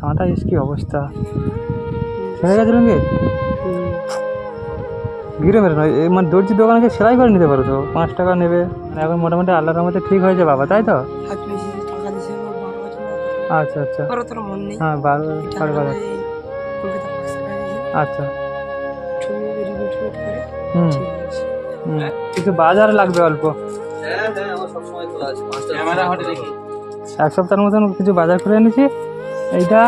কাঁটা ইস কি অবস্থা? ছেড়ে গেছিল কি ঘিরে মেরে নয় মানে দর্জির দোকানে গিয়ে সেলাই করে নিতে পারো তো পাঁচ টাকা নেবে। মানে এখন মোটামুটি আল্লাহর মধ্যে ঠিক হয়েছে বাবা তাই তো? আচ্ছা আচ্ছা। মন হ্যাঁ বারো সাড়ে বারো। আচ্ছা। হুম। হুম। কিছু বাজার লাগবে অল্প। এক সপ্তাহের মতন কিছু বাজার করে এনেছি। এইটা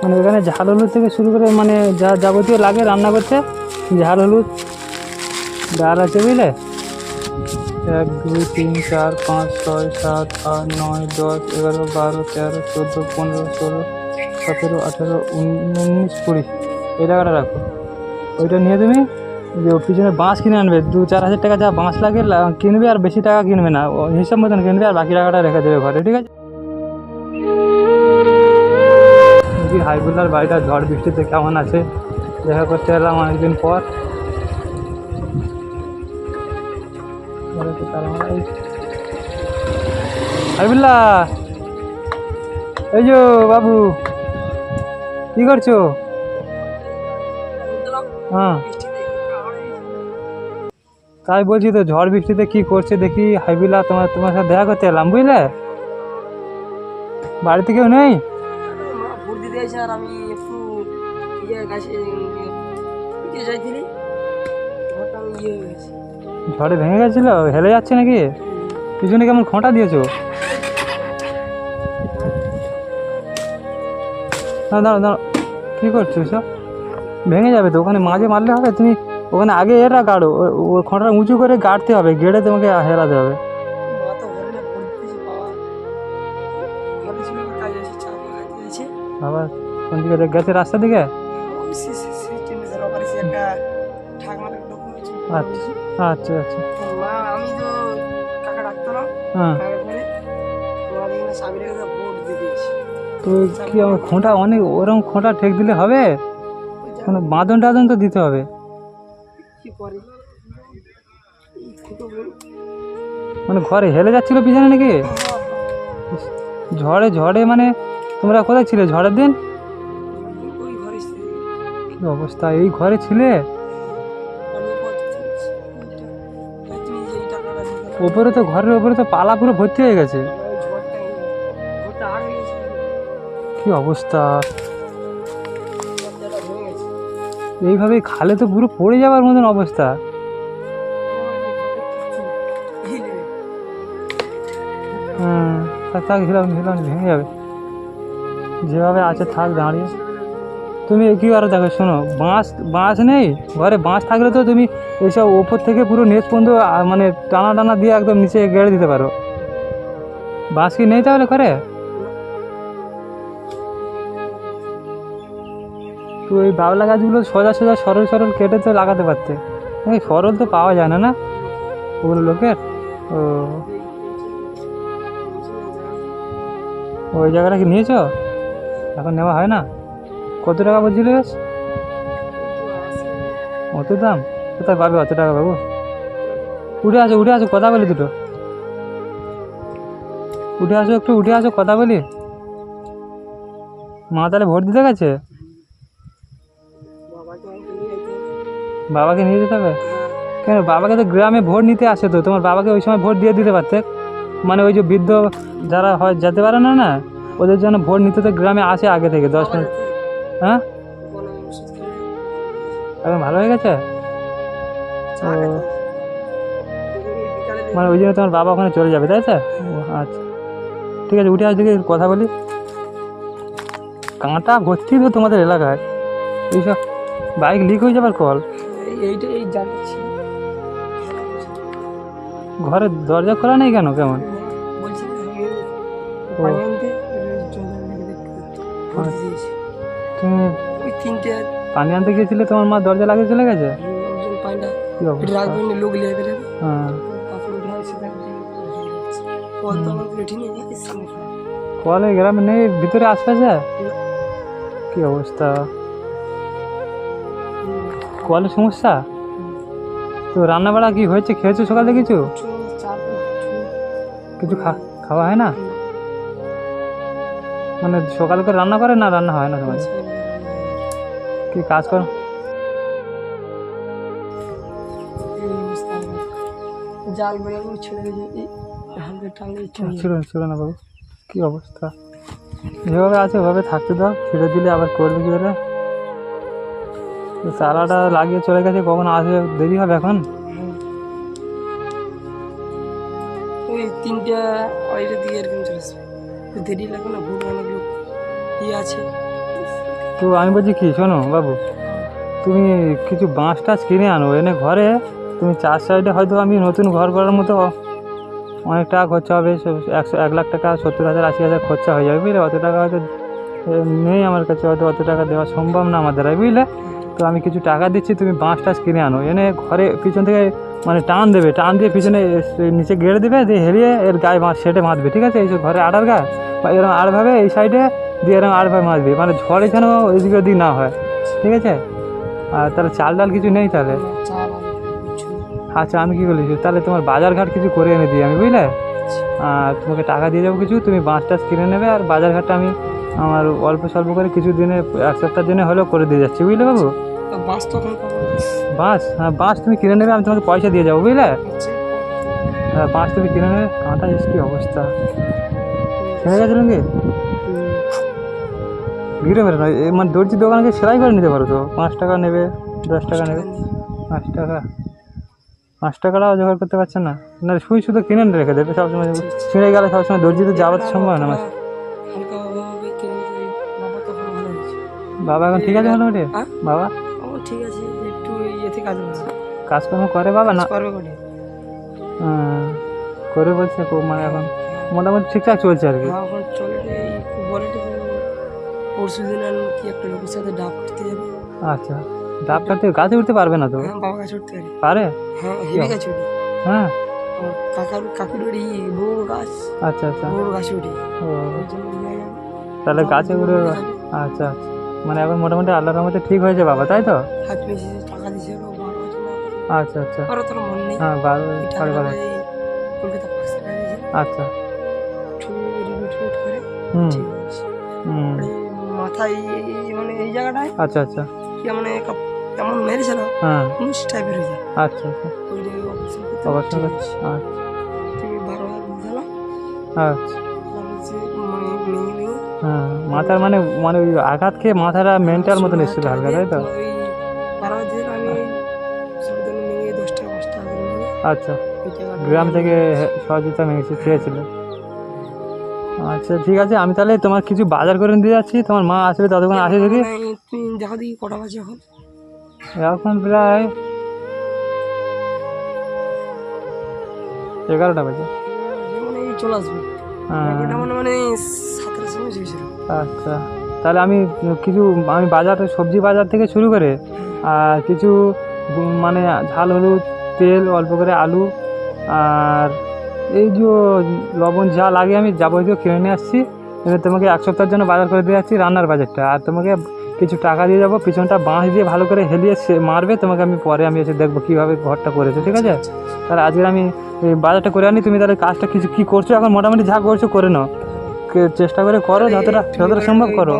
মানে এখানে ঝাল হলুদ থেকে শুরু করে মানে যা যাবতীয় লাগে রান্না করতে, ঝাল হলুদ, ডাল আছে বুঝলে? এক, দুই, তিন, চার, পাঁচ, ছয়, সাত, আট, নয়, দশ, এগারো, বারো, তেরো, চোদ্দ, পনেরো, ষোলো, সতেরো, আঠেরো উনিশ কুড়ি। এই টাকাটা রাখো। ওইটা নিয়ে তুমি যে পিছনে বাঁশ কিনে আনবে, দু চার হাজার টাকা যা বাঁশ লাগে কিনবে আর বেশি টাকা কিনবে না। হিসাব মতন কিনবে আর বাকি টাকাটা রেখে দেবে ঘরে, ঠিক আছে? দেখি হাইবুল্লার বাড়িটা ঝড় বৃষ্টিতে কেমন আছে? দেখা করতে এলাম অনেকদিন পর। তো এই- বাবু, কি করছ? হ্যাঁ। তাই বলছি তো, ঝড় বৃষ্টিতে কি করছে দেখি। হাইবিলা তোমার তোমার সাথে দেখা করতে এলাম, বুঝলে? বাড়িতে কেউ নেই? আর আমি একটু ইয়ে গাছে ইয়ে যাইছিলি? ঘরটা ইয়ে হয়ে গেছে। ভেঙে গেছিল? হেলে যাচ্ছে নাকি? পিছনে কেমন খোঁটা দিয়েছ? না দাঁড়ো দাঁড়ো কী করছ সব ভেঙে যাবে তো, ওখানে মাঝে মারলে হবে, তুমি ওখানে আগে এরা গাড়ো ও- খোঁটা উঁচু করে গাড়তে হবে, গেড়ে তোমাকে হেরাতে হবে। আবার কোন দিকে গেছে রাস্তা দিকে? আচ্ছা আচ্ছা আচ্ছা। আমি তো কাকা ডাকতো না। হ্যাঁ। তো কি আমার খোঁটা অনেক ওরকম খোঁটা ঠেক দিলে হবে? কোনো বাঁধন টাদন তো দিতে হবে। মানে ঘরে হেলে যাচ্ছিল পিছনে নাকি? ঝড়ে ঝড়ে মানে তোমরা কোথায় ছিলে? ঝড়ের দিন? কি অবস্থা? এই ঘরে ছিলে? ওপরে তো, ঘরের ওপরে তো পালা পুরো ভর্তি হয়ে গেছে। কি অবস্থা? এইভাবে খালে তো পুরো পড়ে যাওয়ার মতন অবস্থা। থাক থাক হিলাম হিলাম ভেঙে যাবে যেভাবে আছে থাক, দাঁড়িয়ে। তুমি কি আরও দেখো, শোনো, বাঁশ বাঁশ নেই, ঘরে বাঁশ থাকলে তো তুমি এইসব ওপর থেকে পুরো নেট পর্যন্ত মানে টানা টানা দিয়ে একদম নিচে গেড়ে দিতে পারো। বাঁশ কি নেই তাহলে ঘরে? তো ওই বাবলা গাছগুলো সোজা সোজা সরল সরল কেটে তো লাগাতে পারতে। এই সরল তো পাওয়া যায় না না? ওগুলো লোকের? ও। ওই জায়গাটা কি নিয়েছো? এখন নেওয়া হয় না? কত টাকা বলছিলে বেশ? অত দাম? কোথায় পাবে অত টাকা বাবু? উঠে আসো উঠে আসো, কথা বলি দুটো। উঠে আসো একটু, উঠে আসো, কথা বলি। মা তাহলে ভোট দিতে গেছে? বাবাকে নিয়ে যেতে হবে। কেন? বাবাকে তো গ্রামে ভোট নিতে আসে তো। তোমার বাবাকে ওই সময় ভোট দিয়ে দিতে পারতে? মানে ওই যে বৃদ্ধ যারা হয়, যেতে পারে না না? ওদের জন্য ভোট নিতে তো গ্রামে আসে আগে থেকে দশ মিনিট। হ্যাঁ? এখন ভালো হয়ে গেছে? দেখি মানে ওই জন্য তোমার বাবা ওখানে চলে যাবে তাই তো? আচ্ছা। ঠিক আছে উঠে আসবে কথা বলি। কাঁটা ভর্তি তো তোমাদের এলাকায়। এইসব বাইক লিক হয়ে যাবার কল। এই- এইটা এই জানছি ঘরের দরজা খোলা নেই কেন কেমন? পানি আনতে গিয়েছিলে? তোমার মা দরজা লাগিয়ে চলে গেছে? লোক হ্যাঁ। কল গ্রামে নেই, ভিতরে আশপাশে? কি অবস্থা? কলের সমস্যা? তো রান্না বাড়া কি হয়েছে? খেয়েছো সকালে কিছু। কিছু খাওয়া হয় না? মানে সকাল করে রান্না করে না, রান্না হয় না তোমার? কি কাজ করো। জাল বেড়ে ছেড়ে দিয়েছে হালকা টাঙ্গে ছিল ছিল না বাবু। কি অবস্থা? যেভাবে আছে ওভাবে থাকতে দাও। ছেড়ে দিলে আবার করবে কি করে? চারাটা লাগিয়ে চলে গেছে কখন আসবে? দেরি হবে এখন? ওই তিনটা আড়াইটা দিকে এরকম চলে আসবে। দেরি লাগবে না ভোর অনেক লোক ইয়ে আছে। তো আমি বলছি কি, শোনো বাবু, তুমি কিছু বাঁশ টাছ কিনে আনো, এনে ঘরে। তুমি চার সাইডে হয়তো আমি নতুন ঘর করার মতো অনেক টাকা খরচা হবে একশো, এক লাখ টাকা, সত্তর হাজার, আশি হাজার খরচা হয়ে যাবে, বুঝলে? অত টাকা হয়তো নেই আমার কাছে, হয়তো অত টাকা দেওয়া সম্ভব না আমার দ্বারা বুঝলে? তো আমি কিছু টাকা দিচ্ছি, তুমি বাঁশ টাছ কিনে আনো, এনে ঘরে পিছন থেকে মানে টান দেবে, টান দিয়ে পিছনে নিচে গেড়ে দেবে, দিয়ে হেরিয়ে এর গায়ে বাঁশ সেটে বাঁধবে, ঠিক আছে? এই ঘরে আড়ার গা বা এরকম আড়ভাবে এই সাইডে দিয়ে এরকম আড়ভাবে মারবে মানে ঝড়ে যেন এদিকে ওদিক না হয়, ঠিক আছে? আর তাহলে চাল ডাল কিছু নেই তাহলে? আর আচ্ছা আমি কী বলেছি, তাহলে তোমার বাজার ঘাট কিছু করে এনে দিই আমি, বুঝলে? আর তোমাকে টাকা দিয়ে যাব কিছু, তুমি বাঁশ টাছ কিনে নেবে, আর বাজার ঘাটটা আমি আমার অল্প স্বল্প করে কিছু দিনে, এক সপ্তাহ দিনে হলেও করে দিয়ে যাচ্ছি, বুঝলে বাবু? বাস হ্যাঁ বাঁশ তুমি কিনে নেবে, আমি তোমাকে পয়সা দিয়ে যাব, বুঝলে? হ্যাঁ বাঁশ তুমি কিনে নেবে কাঁটা কি অবস্থা? ছেড়ে গেছিলাম কি ঘিরে ফেলে না মানে দর্জির দোকানকে সেলাই করে নিতে পারো তো? পাঁচ টাকা নেবে দশ টাকা নেবে। পাঁচ টাকা? পাঁচ টাকাটাও জোগাড় করতে পারছেন না? না সুই শুধু কিনে রেখে দেবে সবসময়। ছিঁড়ে গেলে সবসময় দর্জিতে যাওয়ার সম্ভব না আমার। বাবা এখন ঠিক আছে মোটামুটি? হ্যাঁ? বাবা? ঠিক আছে একটু ইয়েতে কাজ কাজকর্ম করে বাবা না? করবে করে করে বলছে মানে এখন। মোটামুটি ঠিকঠাক চলছে আর কি। হ্যাঁ চলে পরশু দিন আর কি একটা লোকের সাথে ডাব করতে যাবে। আচ্ছা ডাব কাটতে গাছে উঠতে পারবে না তো? হ্যাঁ বাবা গাছ উঠতে পারে। পারে? হ্যাঁ গাছ উঠি হ্যাঁ। কাকার কাকুর বাড়ি বড় গাছ। আচ্ছা আচ্ছা। বড় গাছ উঠি। তাহলে গাছে উঠে আচ্ছা আচ্ছা। মানে এখন মোটামুটি আল্লাহর রহমতে ঠিক হয়েছে বাবা তাই তো? হাত টাকা। আচ্ছা আচ্ছা। ওরা তোর মন নেই। হ্যাঁ বারো সাড়ে বারো কলকাতা পাঁচশো টাকা আচ্ছা। হুম। হুম। আর এই মাথায় মানে এই জায়গাটায় আচ্ছা আচ্ছা। মানে কেমন মেরেছিল হ্যাঁ। উনিশ টাইপের হয়েছে আচ্ছা আচ্ছা। ওই জায়গায় অপারেশন করতে অবশ্য ঠিক আচ্ছা। তুমি বারো আচ্ছা। আর হচ্ছে মানে হ্যাঁ মাথার মানে মানে ওই আঘাত খেয়ে মাথাটা মেন্টাল মতন এসেছিল হালকা তাই তো? আচ্ছা। গ্রাম থেকে সহযোগিতা মেগেছে চেয়েছিল। আচ্ছা ঠিক আছে আমি তাহলে তোমার কিছু বাজার করে দিয়ে যাচ্ছি। তোমার মা আসবে ততক্ষণ আসে যদি তুমি দেখো দেখি কটা বাজে এখন। এখন প্রায় এগারোটা বাজে। মানে চলে আসবে। হ্যাঁ, মানে মানে সাতটার সময় চেয়েছিল আচ্ছা তাহলে আমি কিছু আমি বাজার সবজি বাজার থেকে শুরু করে আর কিছু মানে ঝাল হলুদ তেল অল্প করে আলু আর এই যে লবণ যা লাগে আমি যাবতীয় কিনে নিয়ে আসছি। এবার তোমাকে এক সপ্তাহের জন্য বাজার করে দিয়ে যাচ্ছি রান্নার বাজারটা। আর তোমাকে কিছু টাকা দিয়ে যাব পিছনটা বাঁশ দিয়ে ভালো করে হেলিয়ে সে- মারবে তোমাকে আমি পরে আমি এসে দেখব কীভাবে ঘরটা করেছ ঠিক আছে? তাহলে আজকে আমি বাজারটা করে আনি তুমি তাহলে কাজটা কিছু কী করছ এখন? মোটামুটি যা করছ করে নাও। চেষ্টা করে করো যতটা যতটা সম্ভব করো?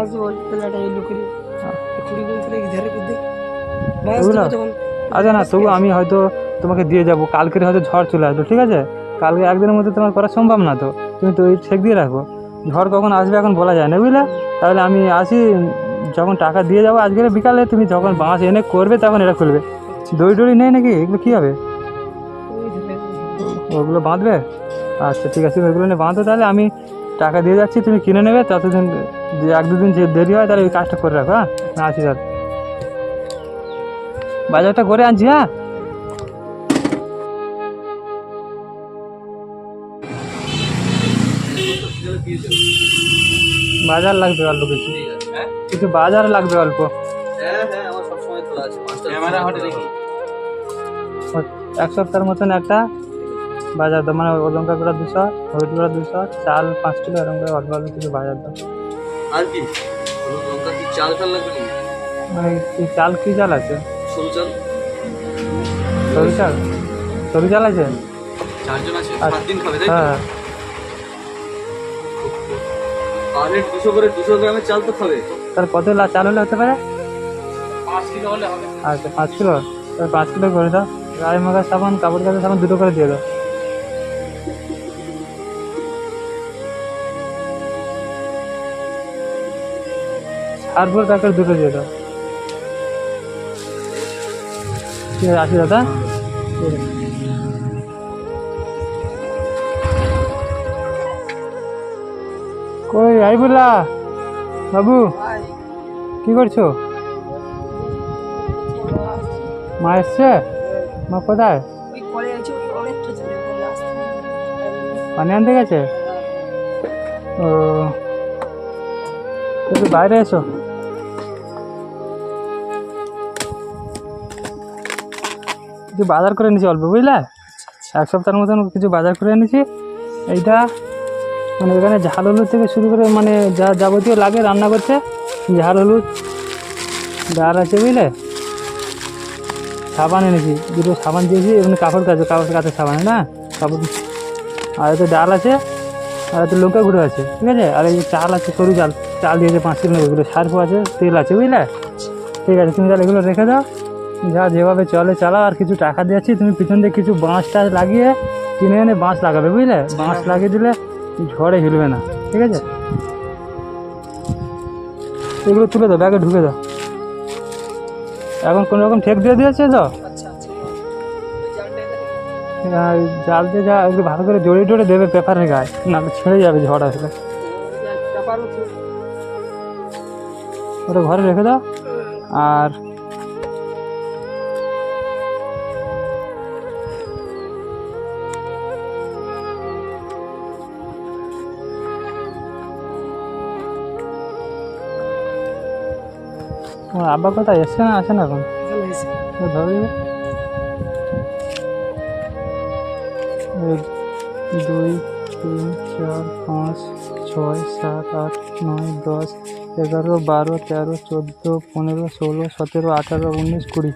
আচ্ছা না তবু আমি হয়তো তোমাকে দিয়ে যাব কালকের হয়তো ঝড় চলে আসলো ঠিক আছে? কালকে একদিনের মধ্যে তোমার করা সম্ভব না তো। তুমি তো ছেক দিয়ে রাখো। ঝড় কখন আসবে এখন বলা যায় না, বুঝলে? তাহলে আমি আসি, যখন টাকা দিয়ে যাব আজকের বিকালে তুমি যখন বাঁশ এনে করবে, তখন এটা খুলবে। দড়ি টড়ি নেই নাকি? এগুলো কী হবে? ওগুলো বাঁধবে? আচ্ছা ঠিক আছে ওইগুলো নিয়ে বাঁধো তাহলে। আমি টাকা দিয়ে যাচ্ছি, তুমি কিনে নেবে, ততদিন এক দুদিন যে দেরি হয়, তাহলে ওই কাজটা করে রাখো হ্যাঁ? আছি স্যার বাজারটা করে আনছি হ্যাঁ? বাজার লাগবে অল্প কিছু। কিছু বাজার লাগবে অল্প। এক সপ্তাহের মতন একটা বাজার দাও মানে লঙ্কা গুঁড়া দুশো হলুদ গুঁড়া দুশো চাল পাঁচ কিলো এরকম করে অল্প অল্প কিছু বাজার দাও আর কি? চাল ফেল লাগবে মানে চাল কি চাল আছে? সরু চাল। সরু চাল? সরু চাল আছে? চারজন আছে আচ্ছা। সাত দিন খাবে তাই হ্যাঁ। পার দুশো করে দুশো গ্রামের চাল তো খাবে। তাহলে কত চাল হলে হতে পারে? পাঁচ কিলো হলে হবে। আচ্ছা পাঁচ কিলো? তাহলে পাঁচ কিলো করে দাও। গাড়ি মাখার সাবান কাপড় কাচার সাবান দুটো করে দিয়ে দাও। সারপুর প্যাকেট দুটো দিয়ে দাও। ঠিক আছে আসি দাদা। আইবুল্লা বাবু কি করছ? মা এসছে? মা কোথায়? পানি আনতে গেছে? ও একটু বাইরে এসো। কিছু বাজার করে এনেছি অল্প বুঝলে? এক সপ্তাহের মতন কিছু বাজার করে এনেছি। এইটা মানে এখানে ঝাল হলুদ থেকে শুরু করে মানে যা যাবতীয় লাগে রান্না করতে ঝাল হলুদ, ডাল আছে বুঝলে? সাবান এনেছি, দুটো সাবান দিয়েছি এখানে কাপড় কাছে কাপড় কাচা সাবান না? কাপড় আর এতে ডাল আছে, আর এতে লঙ্কা গুঁড়ো আছে, ঠিক আছে? আর এই চাল আছে, সরু চাল চাল দিয়েছে পাঁচ কিলো, এগুলো সার্ফ আছে, তেল আছে, বুঝলে? ঠিক আছে, তুমি তাহলে এগুলো রেখে দাও। যা যেভাবে চলে, চালাও, আর কিছু টাকা দিয়েছি, তুমি পিছন দিয়ে কিছু বাঁশ টাছ লাগিয়ে কিনে এনে বাঁশ লাগাবে, বুঝলে? বাঁশ লাগিয়ে দিলে ঝড়ে হিলবে না ঠিক আছে? এগুলো তুলে দাও ব্যাগে ঢুকে দাও। এখন কোনো রকম ঠেক দিয়ে দিয়েছে তো? আর জাল দিয়ে যা একটু ভালো করে জড়িয়ে টড়ে দেবে পেপারের গায়ে না ছেড়ে যাবে ঝড় আসলে। ওটা ঘরে রেখে দাও আর তোমার আব্বা কোথায়? এসছে না? আসে না এখন? ধরে এক দুই তিন চার পাঁচ ছয় সাত আট নয় দশ এগারো বারো তেরো চোদ্দ পনেরো ষোলো সতেরো আঠারো উনিশ কুড়ি।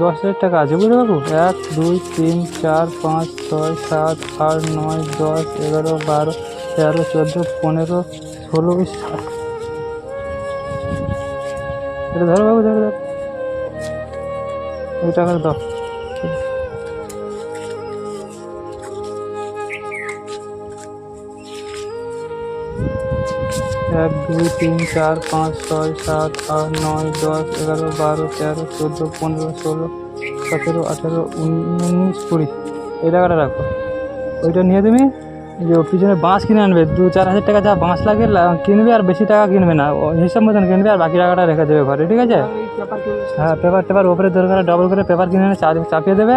দশ হাজার টাকা আছে বুঝতে পারব এক দুই তিন চার পাঁচ ছয় সাত আট নয় দশ এগারো বারো তেরো চোদ্দ, পনেরো, ষোলো এটা ধরো বাবু, ধরো ধরো। ওই টাকাটা এক, দুই, তিন, চার, পাঁচ, ছয়, সাত, আট, নয়, দশ, এগারো, বারো, তেরো, চোদ্দ, পনেরো, ষোলো, সতেরো, আঠেরো, উনিশ, কুড়ি। এই টাকাটা রাখো? ওইটা নিয়ে তুমি? যে পিছনে বাঁশ কিনে আনবে দু চার হাজার টাকা যা বাঁশ লাগে লা- কিনবে আর বেশি টাকা কিনবে না। হিসাব মতন কিনবে আর বাকি টাকাটা রেখে দেবে ঘরে ঠিক আছে? হ্যাঁ পেপার টেপার ওপরে দরকার ডবল করে পেপার কিনে এনে চাপিয়ে দেবে।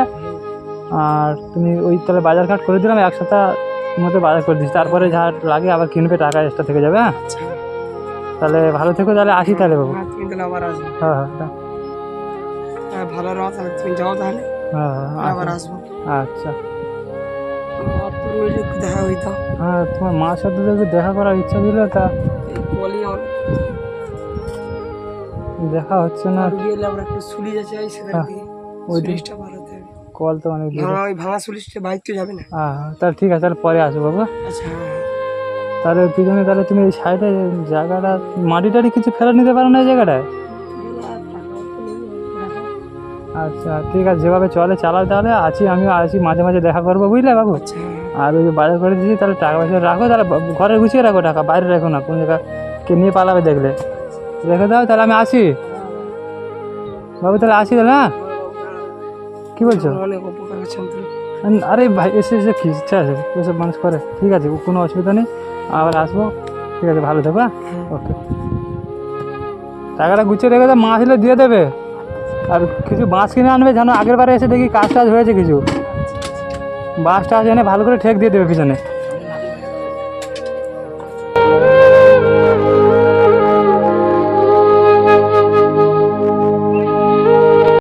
আর তুমি ওই তাহলে বাজার ঘাট করে দিলাম এক সপ্তাহ মতো বাজার করে দিচ্ছি তারপরে যা লাগে আবার কিনবে টাকা এক্সট্রা থেকে যাবে হ্যাঁ? আচ্ছা। তাহলে ভালো থেকো তাহলে আসি তাহলে বাবু। হ্যাঁ হ্যাঁ হ্যাঁ। হ্যাঁ ভালো যাও তাহলে। হ্যাঁ হ্যাঁ আচ্ছা। দেখা হইতো। হ্যাঁ তোমার মার সাথে একটু দেখা করার ইচ্ছা ছিল তা আমার। দেখা হচ্ছে না। গেলে আমরা একটু সুলি যাচ্ছে সেখান হ্যাঁ, থেকে। ওই ভালো কল তো অনেক দূরে। ভাঙা ওই ভাঙা সুলিশটা বাইক তো যাবে না। হ্যাঁ হ্যাঁ, তাহলে ঠিক আছে তাহলে পরে আসব বাবু। আচ্ছা হ্যাঁ তাহলে পিছনে তাহলে তুমি এই সাইডে জায়গাটা মাটি টাটি কিছু ফেলে নিতে পারো না এই জায়গাটায়। আচ্ছা ঠিক আছে যেভাবে চলে চালাও তাহলে। আছি আমিও আছি মাঝে মাঝে দেখা করব বুঝলে বাবু? আচ্ছা হ্যাঁ। আর ওই বাইরে করে দিয়েছি তাহলে টাকা পয়সা রাখো তাহলে ঘরে গুছিয়ে রাখো টাকা বাইরে রাখো না কোন জায়গা কে নিয়ে পালাবে দেখলে। রেখে দাও তাহলে আমি আসি। বাবু তাহলে আসি তাহলে হ্যাঁ? কী বলছো? আরে ভাই এসে এসে ইচ্ছা আছে? ওইসব মানুষ করে। ঠিক আছে কোনো অসুবিধা নেই। আবার আসব। ঠিক আছে ভালো থেকো হ্যাঁ? ওকে। টাকাটা গুছিয়ে রেখে দাও মা আসলে দিয়ে দেবে। আর কিছু বাঁশ কিনে আনবে যেন আগের বারে এসে দেখি কাজ টাজ হয়েছে কিছু। বাঁশ আছে ভালো করে ঠেক দিয়ে দেবে পিছনে।